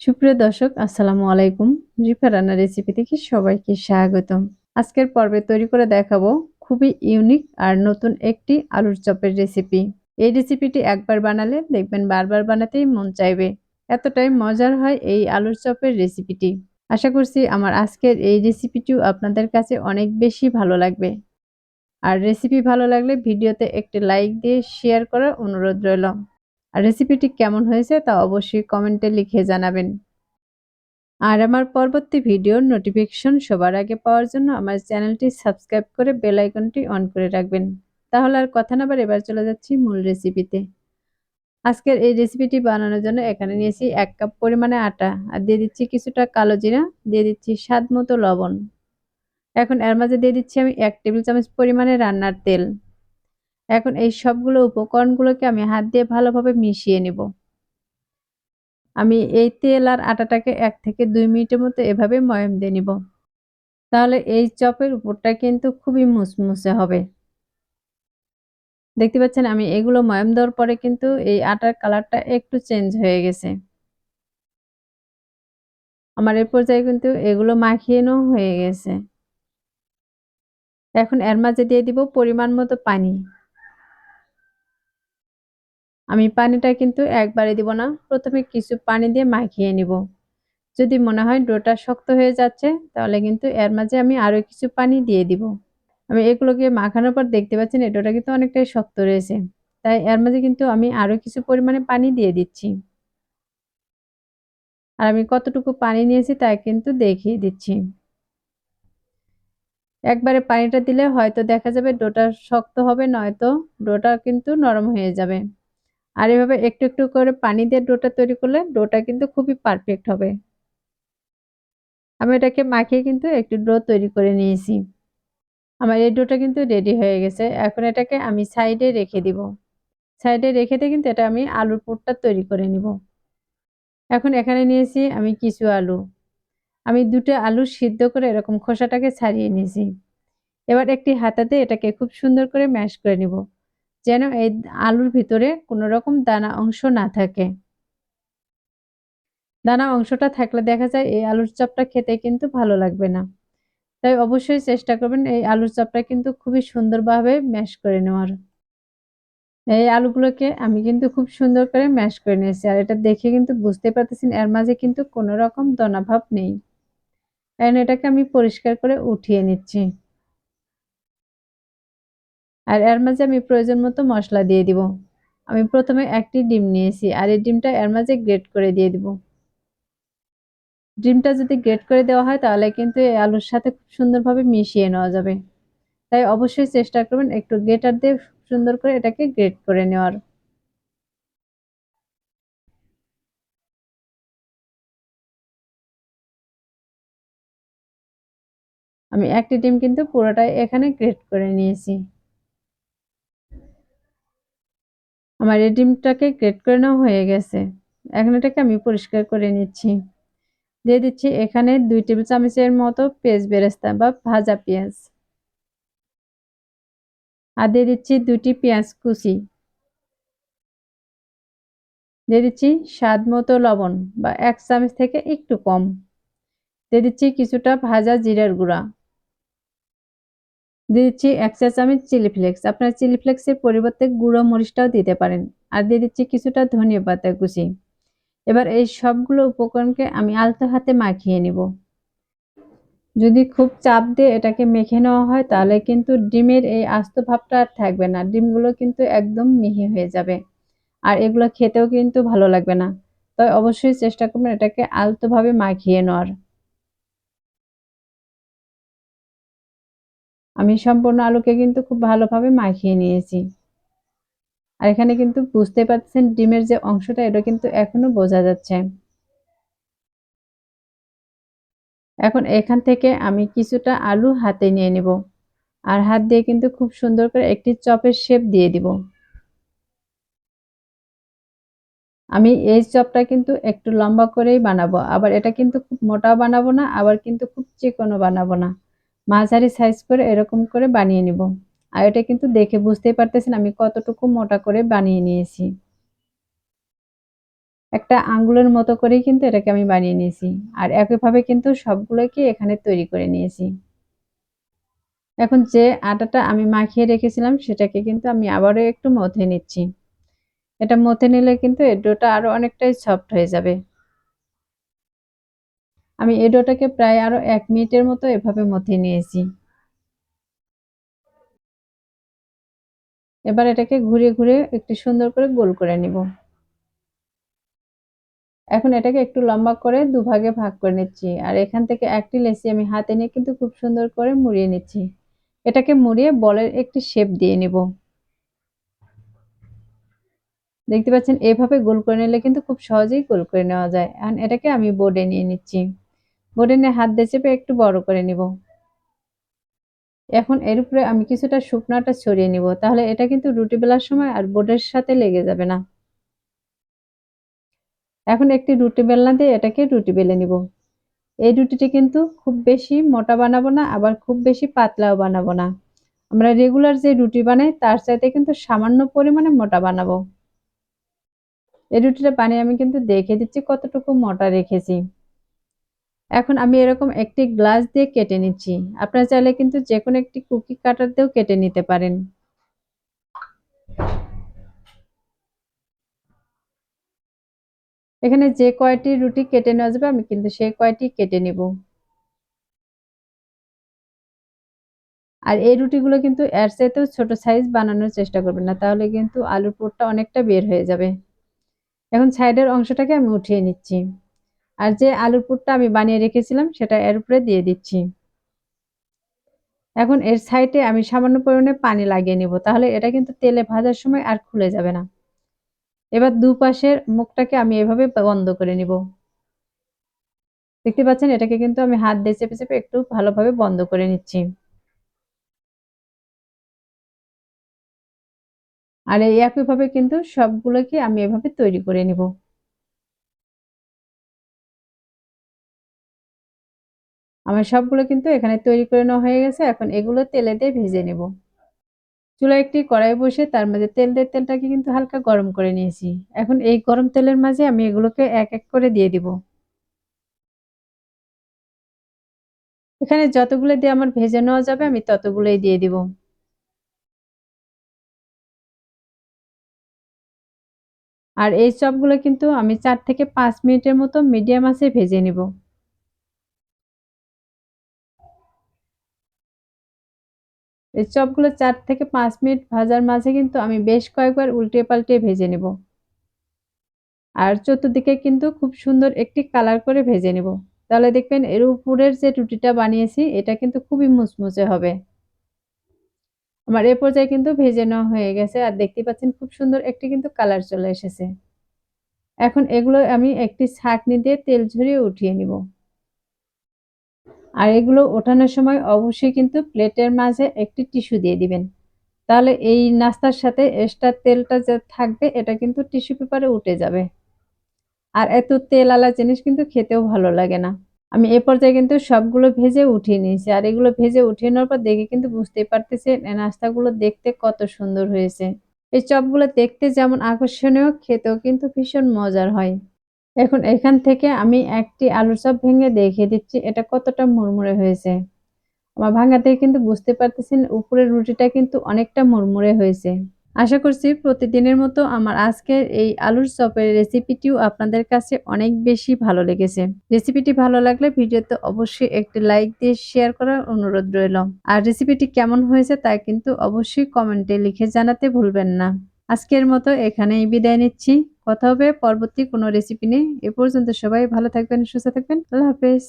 সুপ্রিয় দর্শক, আসসালামু আলাইকুম। রিফা রান্না রেসিপি থেকে সবাইকে স্বাগতম। আজকের পর্বে তৈরি করে দেখাবো খুবই ইউনিক আর নতুন একটি আলুর চপের রেসিপি এই রেসিপিটি একবার বানালে দেখবেন বারবার বানাতেই মন চাইবে। এতটাই মজার হয় এই আলুর চপের রেসিপিটি আশা করছি আমার আজকের এই রেসিপিটিও আপনাদের কাছে অনেক বেশি ভালো লাগবে। আর রেসিপি ভালো লাগলে ভিডিওতে একটি লাইক দিয়ে শেয়ার করার অনুরোধ রইল। আর রেসিপিটি কেমন হয়েছে তা অবশ্যই কমেন্টে লিখে জানাবেন। আর আমার পরবর্তী ভিডিওর নোটিফিকেশন সবার আগে পাওয়ার জন্য আমার চ্যানেলটি সাবস্ক্রাইব করে বেল আইকনটি অন করে রাখবেন। তাহলে আর কথা না বার এবার চলে যাচ্ছি মূল রেসিপিতে আজকের এই রেসিপিটি বানানোর জন্য এখানে নিয়েছি এক কাপ পরিমাণে আটা, আর দিয়ে দিচ্ছি কিছুটা কালো জিরা, দিয়ে দিচ্ছি স্বাদ মতো লবণ। এখন এর মাঝে দিয়ে দিচ্ছি আমি এক টেবিল চামচ পরিমাণে রান্নার তেল। এখন এই সবগুলো উপকরণগুলোকে আমি হাত দিয়ে ভালোভাবে মিশিয়ে নিব। আমি এই তেল আর আটাটাকে এক থেকে দুই মিনিটের মতো এভাবে ময়ম দিয়ে নিব। তাহলে এই চপের উপরটা কিন্তু খুবই মুসমুসে হবে। দেখতে পাচ্ছেন, আমি এগুলো ময়ম দেওয়ার পরে কিন্তু এই আটার কালারটা একটু চেঞ্জ হয়ে গেছে। আমার এর পর্যায়ে কিন্তু এগুলো মাখিয়ে নেওয়া হয়ে গেছে। এখন এর মাঝে দিয়ে দিব পরিমাণ মতো পানি। আমি পানিটা কিন্তু একবারে দিব না। প্রথমে কিছু পানি দিয়ে মাখিয়ে নিব। যদি মনে হয় ডোটা শক্ত হয়ে যাচ্ছে, তাহলে কিন্তু এর মাঝে আমি আরও কিছু পানি দিয়ে দিব। আমি এগুলোকে মাখানোর পর দেখতে পাচ্ছেন, এই ডোটা কিন্তু অনেকটাই শক্ত রয়েছে। তাই এর মাঝে কিন্তু আমি আরও কিছু পরিমাণে পানি দিয়ে দিচ্ছি। আর আমি কতটুকু পানি নিয়েছি তা কিন্তু দেখিয়ে দিচ্ছি। একবারে পানিটা দিলে হয়তো দেখা যাবে ডোটা শক্ত হবে, নয়তো ডোটা কিন্তু নরম হয়ে যাবে। আর এভাবে একটু একটু করে পানি দিয়ে ডোটা তৈরি করলে ডোটা কিন্তু খুবই পারফেক্ট হবে। আমি এটাকে মাখিয়ে কিন্তু একটু ডো তৈরি করে নিয়েছি। আমার এই ডোটা কিন্তু রেডি হয়ে গেছে। এখন এটাকে আমি সাইডে রেখে দিব। সাইডে রেখে দিয়ে কিন্তু এটা আমি আলুর পুরটা তৈরি করে নিব। এখন এখানে নিয়েছি আমি কিছু আলু। আমি দুটো আলু সিদ্ধ করে এরকম খোসাটাকে ছাড়িয়ে নিয়েছি। এবার একটি হাতাতে এটাকে খুব সুন্দর করে ম্যাশ করে নিব। যেন এই আলুর ভিতরে কোনো রকম দানা অংশ না থাকে। দানা অংশটা থাকলে দেখা যায় এই আলুর চপটা খেতে কিন্তু ভালো লাগবে না। তাই অবশ্যই চেষ্টা করবেন এই আলুর চপটা কিন্তু খুবই সুন্দরভাবে ম্যাশ করে নেওয়ার। এই আলুগুলোকে আমি কিন্তু খুব সুন্দর করে ম্যাশ করে নিয়েছি আর এটা দেখে কিন্তু বুঝতে পারতেছেন এর মাঝে কিন্তু কোনো রকম দনাভাব নেই। কারণ এটাকে আমি পরিষ্কার করে উঠিয়ে নিচ্ছি। আর এর মাঝে আমি প্রয়োজন মতো মশলা দিয়ে দিব। আমি প্রথমে একটি ডিম নিয়েছি আর এই ডিমটা এর মাঝে গ্রেট করে দিয়ে দিব। ডিমটা যদি গ্রেট করে দেওয়া হয় তাহলে কিন্তু এই আলুর সাথে খুব সুন্দরভাবে মিশিয়ে নেওয়া যাবে। তাই অবশ্যই চেষ্টা করবেন একটু গ্রেটার দিয়ে সুন্দর করে এটাকে গ্রেট করে নেওয়ার। আমি একটি ডিম কিন্তু পুরোটাই এখানে গ্রেট করে নিয়েছি। আমার এই ডিমটাকে গ্রেট করে নেওয়া হয়ে গেছে। এখন এটাকে আমি পরিষ্কার করে নিচ্ছি। দিয়ে দিচ্ছি এখানে দুই টেবিল চামচের মতো পেঁয়াজ বেরেস্তা বা ভাজা পেঁয়াজ। আর দিয়ে দিচ্ছি দুটি পেঁয়াজ কুচি। দিয়ে দিচ্ছি স্বাদ মতো লবণ বা এক চামচ থেকে একটু কম। দিয়ে দিচ্ছি কিছুটা ভাজা জিরার গুঁড়া। দিয়ে দিচ্ছি এক চা চামচ চিলি ফ্লেক্স আপনার চিলি ফ্লেক্সের পরিবর্তে গুঁড়ো মরিচটাও দিতে পারেন। আর দিয়ে দিচ্ছি কিছুটা ধনিয়া পাতা কুচি। এবার এই সবগুলো উপকরণকে আমি আলতো হাতে মাখিয়ে নিব। যদি খুব চাপ দিয়ে এটাকে মেখে নেওয়া হয়, তাহলে কিন্তু ডিমের এই আস্ত ভাবটা আর থাকবে না। ডিমগুলো কিন্তু একদম মিহি হয়ে যাবে। আর এগুলো খেতেও কিন্তু ভালো লাগবে না। তাই অবশ্যই চেষ্টা করবেন এটাকে আলতোভাবে মাখিয়ে নেওয়ার। আমি সম্পূর্ণ আলুকে কিন্তু খুব ভালোভাবে মাখিয়ে নিয়েছি। আর এখানে কিন্তু বুঝতে পারছেন ডিমের যে অংশটা, এটা কিন্তু এখনও বোঝা যাচ্ছে। এখন এখান থেকে আমি কিছুটা আলু হাতে নিয়ে নিব। আর হাত দিয়ে কিন্তু খুব সুন্দর করে একটি চপের শেপ দিয়ে দিব। আমি এই চপটা কিন্তু একটু লম্বা করেই বানাবো। আবার এটা কিন্তু খুব মোটাও বানাবো না, আবার কিন্তু খুব চিকনও বানাবো না। মাঝারি সাইজ করে এরকম করে বানিয়ে নিব। আর এটা কিন্তু দেখে বুঝতেই পারতেছেন আমি কতটুকু মোটা করে বানিয়ে নিয়েছি। একটা আঙ্গুলের মতো করেই কিন্তু এটাকে আমি বানিয়ে নিয়েছি। আর একইভাবে কিন্তু সবগুলোকে এখানে তৈরি করে নিয়েছি। এখন যে আটাটা আমি মাখিয়ে রেখেছিলাম সেটাকে কিন্তু আমি আবারও একটু মথে নিচ্ছি। এটা মথে নিলে কিন্তু এই ডোটা আরও অনেকটাই সফট হয়ে যাবে। আমি এই ডোটাকে প্রায় আরও এক মিনিটের মতো এভাবে মথে নিয়েছি। এবার এটাকে ঘুরে ঘুরে একটু সুন্দর করে গোল করে নিব। এখন এটাকে একটু লম্বা করে দুভাগে ভাগ করে নিচ্ছি। আর এখান থেকে একটি লেসি আমি হাতে নিয়ে কিন্তু খুব সুন্দর করে মুড়িয়ে নিচ্ছি। এটাকে মুড়িয়ে বলের একটি শেপ দিয়ে নিব। দেখতে পাচ্ছেন, এভাবে গোল করে নিলে কিন্তু খুব সহজেই গোল করে নেওয়া যায়। এখন এটাকে আমি বোর্ডে নিয়ে নিচ্ছি। নিয়ে হাত দিয়ে চেপে একটু বড় করে নিব। এখন এর উপরে আমি কিছুটা শুকনাটা ছড়িয়ে নিব, তাহলে এটা কিন্তু রুটি বেলার সময় আর বোর্ডের সাথে লেগে যাবে না। এখন একটি রুটি বেলনা দিয়ে এটাকে রুটি বেলে নিব। এই রুটিটি কিন্তু খুব বেশি মোটা বানাবো না, আবার খুব বেশি পাতলাও বানাবো না। আমরা রেগুলার যে রুটি বানাই, তার চাইতে কিন্তু সামান্য পরিমাণে মোটা বানাবো। এই রুটিটা বানিয়ে আমি কিন্তু দেখে দিচ্ছি কতটুকু মোটা রেখেছি। এখন আমি এরকম একটি গ্লাস দিয়ে কেটে নিচ্ছি। আপনারা চাইলে কিন্তু যে কোনো একটি কুকি কাটার দিয়েও কেটে নিতে পারেন। এখানে যে কয়টি রুটি কেটে নেওয়া যাবে, আমি কিন্তু সেই কয়টি কেটে নিব। আর এই রুটিগুলো কিন্তু এর চাইতেও ছোট সাইজ বানানোর চেষ্টা করবেন না, তাহলে কিন্তু আলুর পুরটা অনেকটা বের হয়ে যাবে। এখন সাইডের অংশটাকে আমি উঠিয়ে নিচ্ছি। আর যে আলুর পুরটা আমি বানিয়ে রেখেছিলাম, সেটা এর উপরে দিয়ে দিচ্ছি। এখন এর সাইডে আমি সামান্য পরিমাণে পানি লাগিয়ে নিব, তাহলে এটা কিন্তু তেলে ভাজার সময় আর খুলে যাবে না। এবার দুপাশের মুখটাকে আমি এভাবে বন্ধ করে নিব। দেখতে পাচ্ছেন, এটাকে কিন্তু আমি হাত দিয়ে চেপে চেপে একটু ভালোভাবে বন্ধ করে নিচ্ছি। আর এই একইভাবে কিন্তু সবগুলোকে আমি এভাবে তৈরি করে নিব। আমার সবগুলো কিন্তু এখানে তৈরি করে নেওয়া হয়ে গেছে। এখন এগুলো তেলে দিয়ে ভেজে নেব। চুলা একটি কড়াই বসে তার মাঝে তেল দিয়ে তেলটাকে কিন্তু হালকা গরম করে নিয়েছি। এখন এই গরম তেলের মাঝে আমি এগুলোকে এক এক করে দিয়ে দিব। এখানে যতগুলো দিয়ে আমার ভেজে নেওয়া যাবে আমি ততগুলোই দিয়ে দিব। আর এই চপগুলো কিন্তু আমি চার থেকে পাঁচ মিনিটের মতো মিডিয়াম আছে ভেজে নিব। এই চপগুলো চার থেকে পাঁচ মিনিট ভাজার মাঝে কিন্তু আমি বেশ কয়েকবার উল্টে পাল্টে ভেজে নেব। আর চতুর্দিকে কিন্তু খুব সুন্দর একটি কালার করে ভেজে নেব। তাহলে দেখবেন এর উপরের যে রুটিটা বানিয়েছি, এটা কিন্তু খুবই মুচমুচে হবে। আমার এ পর্যায়ে কিন্তু ভেজে নেওয়া হয়ে গেছে আর দেখতে পাচ্ছেন খুব সুন্দর একটি কিন্তু কালার চলে এসেছে। এখন এগুলো আমি একটি ছাঁকনি দিয়ে তেল ঝরিয়ে উঠিয়ে নিব। আর এগুলো ওঠানোর সময় অবশ্যই কিন্তু প্লেটের মাঝে একটি টিস্যু দিয়ে দিবেন। তাহলে এই নাস্তার সাথে এক্সট্রা তেলটা যে থাকবে, এটা কিন্তু টিস্যু পেপারে উঠে যাবে। আর এত তেল আলা জিনিস কিন্তু খেতেও ভালো লাগে না। আমি এ পর্যায়ে কিন্তু সবগুলো ভেজে উঠিয়ে নিয়েছি। আর এগুলো ভেজে উঠিয়ে নেওয়ার পর দেখে কিন্তু বুঝতেই পারতেছেন নাস্তাগুলো দেখতে কত সুন্দর হয়েছে। এই চপগুলো দেখতে যেমন আকর্ষণীয়, খেতেও কিন্তু ভীষণ মজার হয়। এখন এখান থেকে আমি একটি আলুর চপ ভেঙে দেখিয়ে দিচ্ছি, এটা কতটা মুড়মুড়ে হয়েছে। আমার ভাঙা থেকে কিন্তু বুঝতে পারতেছেন, উপরের রুটিটা কিন্তু অনেকটা মুড়মুড়ে হয়েছে। আশা করছি প্রতিদিনের মতো আমার আজকের এই আলুর চপের রেসিপিটিও আপনাদের কাছে অনেক বেশি ভালো লেগেছে। রেসিপিটি ভালো লাগলে ভিডিওতে অবশ্যই একটি লাইক দিয়ে শেয়ার করার অনুরোধ রইল। আর রেসিপিটি কেমন হয়েছে তা কিন্তু অবশ্যই কমেন্টে লিখে জানাতে ভুলবেন না। আজকের মতো এখানেই বিদায় নিচ্ছি। কথা হবে পরবর্তী কোনো রেসিপি নিয়ে। এ পর্যন্ত সবাই ভালো থাকবেন, সুস্থ থাকবেন। আল্লাহ হাফেজ।